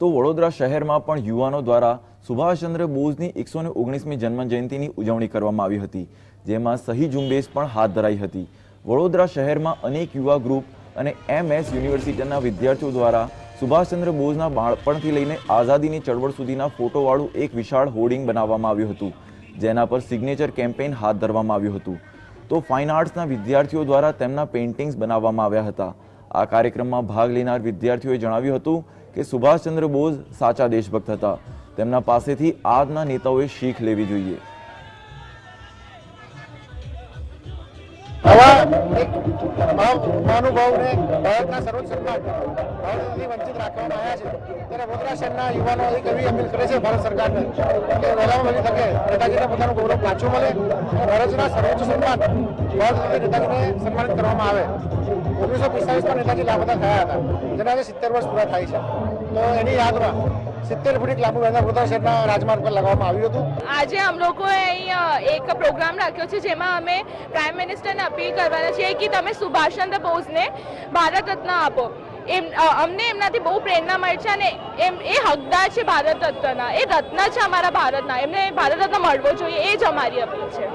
તો વડોદરા શહેરમાં પણ યુવાનો દ્વારા સુભાષચંદ્ર બોઝની એકસો ને ઓગણીસમી જન્મજયંતિની ઉજવણી કરવામાં આવી હતી, જેમાં સહી ઝુંબેશ પણ હાથ ધરાઈ હતી. વડોદરા શહેરમાં અનેક યુવા ગ્રુપ અને એમએસ યુનિવર્સિટીના વિદ્યાર્થીઓ દ્વારા સુભાષચંદ્ર બોઝના બાળપણથી લઈને આઝાદીની ચળવળ સુધીના ફોટોવાળું એક વિશાળ હોર્ડિંગ બનાવવામાં આવ્યું હતું, જેના પર સિગ્નેચર કેમ્પેઇન હાથ ધરવામાં આવ્યું હતું. તો ફાઇન આર્ટ્સના વિદ્યાર્થીઓ દ્વારા તેમના પેઇન્ટિંગ્સ બનાવવામાં આવ્યા હતા. આ કાર્યક્રમમાં ભાગ લેનાર વિદ્યાર્થીઓએ જણાવ્યું હતું કે સુભાષચંદ્ર બોઝ સાચા દેશભક્ત હતા. તેમના પાસેથી આજના નેતાઓએ શીખ લેવી જોઈએ. આવા એક મહાનુભાવને ભારતના સર્વોચ્ચ સન્માન ભારતથી વંચિત રાખવામાં આવ્યા છે. ત્યારે વડોદરા શહેરના યુવાનો એક એવી અપીલ કરે છે ભારત સરકારને કે વહેલામાં વહેલી તકે નેતાજીને પોતાનું ગૌરવ પાછું મળે અને ભારતના સર્વોચ્ચ સન્માન ભારત નેતાજીને સન્માનિત કરવામાં આવે. ઓગણીસો પિસ્તાલીસમાં નેતાજી લાપતા થયા હતા. જેના આજે સિત્તેર વર્ષ પૂરા થાય છે. તો એની યાદમાં સિત્તેર ફૂટ લાંબુ બેનર વડોદરા રાજમાર્ગ પર લગાવવામાં આવ્યું હતું. આજે અમે લોકોએ અહીં એક પ્રોગ્રામ રાખ્યો છે જેમાં અમે પ્રાઇમ મિનિસ્ટરને અપીલ કરવાના છીએ કે તમે સુભાષચંદ્ર બોઝને ભારત રત્ન આપો. એમ અમને એમનાથી બહુ પ્રેરણા મળી છે અને એમ, એ હકદાર છે ભારત રત્નના એ રત્ન છે અમારા ભારતના. એમને ભારત રત્ન મળવો જોઈએ, એ જ અમારી અપીલ છે.